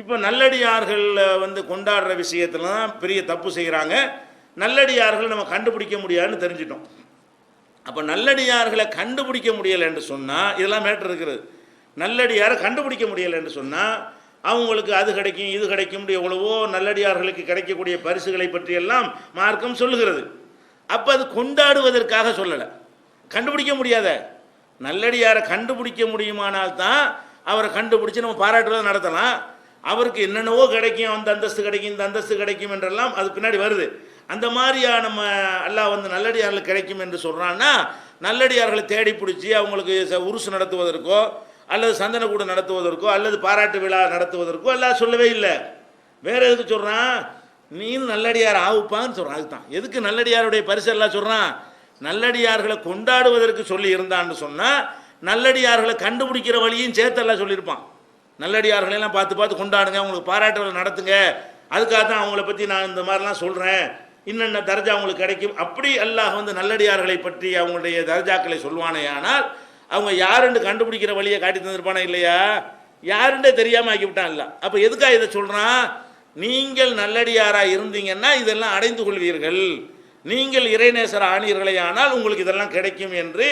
இப்போ நல்லடியார்கள் வந்து கொண்டாடுற விஷயத்துல தான் பெரிய தப்பு செய்கிறாங்க நல்லடியார்கள் நம்ம கண்டுபிடிக்க முடியாதுன்னு தெரிஞ்சிட்டோம். அப்போ நல்லடியார்களை கண்டுபிடிக்க முடியலை என்று சொன்னால் இதெல்லாம் மேட்டர் இருக்கிறது நல்லடியாரை கண்டுபிடிக்க முடியலை என்று சொன்னால் அவங்களுக்கு அது கிடைக்கும் இது கிடைக்கும் எவ்வளவோ நல்லடியார்களுக்கு கிடைக்கக்கூடிய பரிசுகளை பற்றியெல்லாம் மார்க்கம் சொல்லுகிறது. அப்போ அது கொண்டாடுவதற்காக சொல்லலை. கண்டுபிடிக்க முடியாத. நல்லடியாரை கண்டுபிடிக்க முடியுமானால் தான் அவரை கண்டுபிடிச்சி நம்ம பாராட்டுவதை நடத்தலாம். அவருக்கு என்னென்னவோ கிடைக்கும் அந்த அந்தஸ்து கிடைக்கும் இந்த அந்தஸ்து கிடைக்கும் என்றெல்லாம் அது பின்னாடி வருது. அந்த மாதிரியா நம்ம அல்லாஹ் வந்து நல்லடியார்கள் கிடைக்கும் என்று சொல்கிறான்னா நல்லடியார்களை தேடி பிடிச்சி அவங்களுக்கு ச- உருசு நடத்துவதற்கோ அல்லது சந்தனக்கூடு நடத்துவதற்கோ அல்லது பாராட்டு விழா நடத்துவதற்கோ எல்லாம் சொல்லவே இல்லை. வேற எதுக்கு சொல்கிறான் நீ நல்லடியார் ஆகுப்பான்னு சொல்கிறான் அதுதான். எதுக்கு நல்லடியாருடைய பரிசு எல்லாம் சொல்கிறான் நல்லடியார்களை கொண்டாடுவதற்கு சொல்லி இருந்தான்னு சொன்னால் நல்லடியார்களை கண்டுபிடிக்கிற வழியும் சேர்த்தெல்லாம் சொல்லியிருப்பான். நல்லடியார்களை எல்லாம் பார்த்து பார்த்து கொண்டாடுங்க அவங்களுக்கு பாராட்டுகள் நடத்துங்க. அதுக்காக தான் அவங்கள பற்றி நான் இந்த மாதிரிலாம் சொல்கிறேன் இன்னென்ன தர்ஜா அவங்களுக்கு கிடைக்கும்? அப்படி அல்லாஹ் வந்து நல்லடியார்களை பற்றி அவங்களுடைய தர்ஜாக்களை சொல்வானே ஆனால் அவங்க யாருன்னு கண்டுபிடிக்கிற வழியை காட்டி தந்திருப்பானா இல்லையா? யாருன்றே தெரியாமல் ஆக்கிவிட்டான் இல்லை அப்போ எதுக்காக இதை சொல்கிறான் நீங்கள் நல்லடியாராக இருந்தீங்கன்னா இதெல்லாம் அடைந்து கொள்வீர்கள். நீங்கள் இறைநேசர் ஆனீர்களே ஆனால் உங்களுக்கு இதெல்லாம் கிடைக்கும் என்று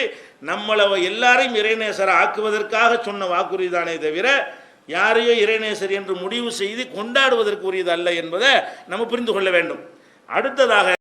நம்மளை எல்லாரையும் இறைநேசர ஆக்குவதற்காக சொன்ன வாக்குறுதி தானே தவிர யாரையோ இறைநேசர் என்று முடிவு செய்து கொண்டாடுவதற்கு உரியது அல்ல என்பதை நம்ம புரிந்து கொள்ள வேண்டும். அடுத்ததாக